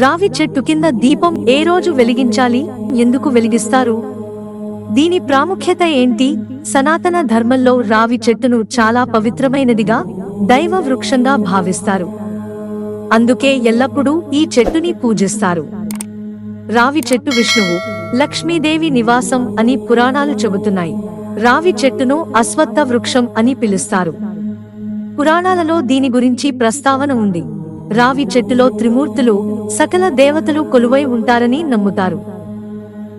రావి చెట్టు కింద దీపం ఏ రోజు వెలిగించాలి? ఎందుకు వెలిగిస్తారు? దీని ప్రాముఖ్యత ఏంటి? సనాతన ధర్మంలో రావి చెట్టును చాలా పవిత్రమైనదిగా దైవ వృక్షంగా భావిస్తారు. అందుకే ఎల్లప్పుడూ ఈ చెట్టుని పూజిస్తారు. రావి చెట్టు విష్ణువు లక్ష్మీదేవి నివాసం అని పురాణాలు చెబుతున్నాయి. రావి చెట్టును అశ్వత్థ వృక్షం అని పిలుస్తారు. పురాణాలలో దీని గురించి ప్రస్తావన ఉంది. రావి చెట్టులో త్రిమూర్తులు సకల దేవతలు కొలువై ఉంటారని నమ్ముతారు.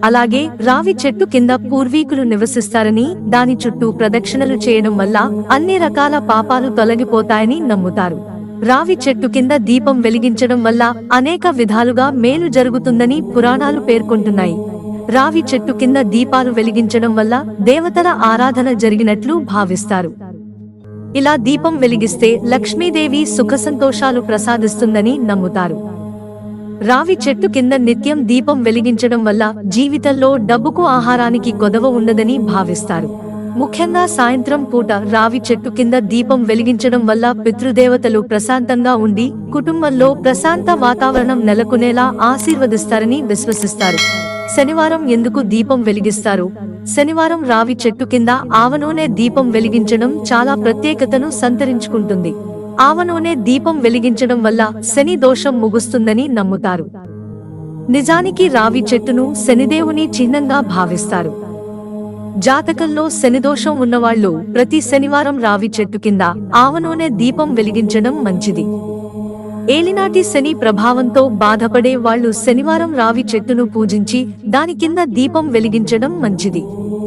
అలాగే రావి చెట్టు కింద పూర్వీకులు నివసిస్తారని దాని చుట్టూ ప్రదక్షిణలు చేయడం వల్ల అన్ని రకాల పాపాలు తొలగిపోతాయని నమ్ముతారు. రావి చెట్టు కింద దీపం వెలిగించడం వల్ల అనేక విధాలుగా మేలు జరుగుతుందని పురాణాలు పేర్కొంటున్నాయి. రావి చెట్టు కింద దీపాలు వెలిగించడం వల్ల దేవతల ఆరాధన జరిగినట్లు భావిస్తారు. ఇలా దీపం వెలిగిస్తే లక్ష్మీదేవి సుఖ సంతోషాలు ప్రసాదిస్తుందని నమ్ముతారు. రావి చెట్టు కింద నిత్యం దీపం వెలిగించడం వల్ల జీవితంలో డబ్బుకు ఆహారానికి గొడవ ఉండదని భావిస్తారు. ముఖ్యంగా సాయంత్రం పూట రావి చెట్టు కింద దీపం వెలిగించడం వల్ల పితృదేవతలు ప్రశాంతంగా ఉండి కుటుంబంలో ప్రశాంత వాతావరణం నెలకొనేలా ఆశీర్వదిస్తారని విశ్వసిస్తారు. శనివారం ఎందుకు దీపం వెలిగిస్తారు? శనివారం రావి చెట్టు కింద ఆవనూనె దీపం వెలిగించడం చాలా ప్రత్యేకతను సంతరించుకుంటుంది. ఆవనూనె దీపం వెలిగించడం వల్ల శని దోషం ముగుస్తుందని నమ్ముతారు. నిజానికి రావి చెట్టును శనిదేవుని చిహ్నంగా భావిస్తారు. జాతకంలో శనిదోషం ఉన్నవాళ్ళు ప్రతి శనివారం రావి చెట్టు కింద ఆవనూనె దీపం వెలిగించడం మంచిది. ఏలినాటి శని ప్రభావంతో బాధపడే వాళ్ళు శనివారం రావి చెట్టును పూజించి దాని కింద దీపం వెలిగించడం మంచిది.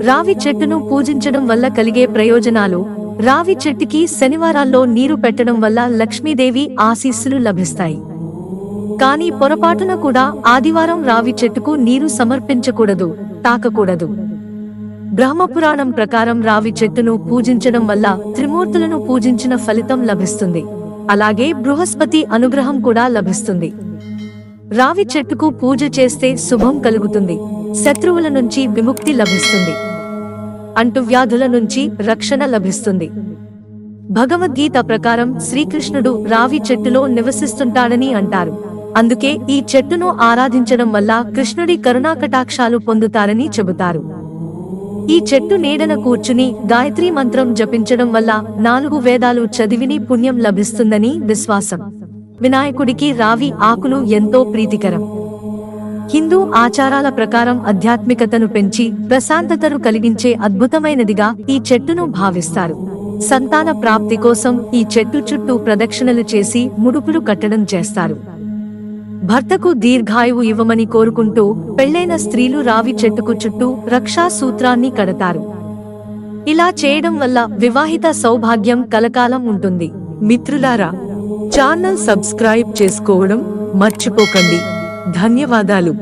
రావి చెట్టును పూజించడం వల్ల కలిగే ప్రయోజనాలు రావి చెట్టుకి శనివారాల్లో నీరు పెట్టడం వల్ల లక్ష్మీదేవి ఆశీస్సులు లభిస్తాయి. కానీ పొరపాటున కూడా ఆదివారం రావి చెట్టుకు నీరు సమర్పించకూడదు తాకకూడదు. బ్రహ్మపురాణం ప్రకారం రావి చెట్టును పూజించడం వల్ల త్రిమూర్తులను పూజించిన ఫలితం లభిస్తుంది. అలాగే బృహస్పతి అనుగ్రహం కూడా లభిస్తుంది. రావి చెట్టుకు పూజ చేస్తే శుభం కలుగుతుంది. శత్రువుల నుంచి విముక్తి లభిస్తుంది. అంటువ్యాధుల నుంచి రక్షణ లభిస్తుంది. భగవద్గీత ప్రకారం శ్రీకృష్ణుడు రావి చెట్టులో నివసిస్తుంటాడని అంటారు. అందుకే ఈ చెట్టును ఆరాధించడం వల్ల కృష్ణుడి కరుణాకటాక్షాలు పొందుతారని చెబుతారు. ఈ చెట్టు నీడన కూర్చుని గాయత్రీ మంత్రం జపించడం వల్ల నాలుగు వేదాలు చదివిని పుణ్యం లభిస్తుందని విశ్వాసం. వినాయకుడికి రావి ఆకులు ఎంతో ప్రీతికరం. హిందూ ఆచారాల ప్రకారం ఆధ్యాత్మికతను పెంచి ప్రశాంతతను కలిగించే అద్భుతమైనదిగా ఈ చెట్టును భావిస్తారు. సంతాన ప్రాప్తి కోసం ఈ చెట్టు చుట్టూ ప్రదక్షిణలు చేసి ముడుపులు కట్టడం చేస్తారు. భర్తకు దీర్ఘాయువు ఇవ్వమని కోరుకుంటూ పెళ్ళైన స్త్రీలు రావి చెట్టుకు చుట్టూ రక్షా సూత్రాన్ని కడతారు. ఇలా చేయడం వల్ల వివాహిత సౌభాగ్యం కలకాలం ఉంటుంది. మిత్రులారా ఛానల్ సబ్స్క్రైబ్ చేసుకోవడం మర్చిపోకండి. ధన్యవాదాలు.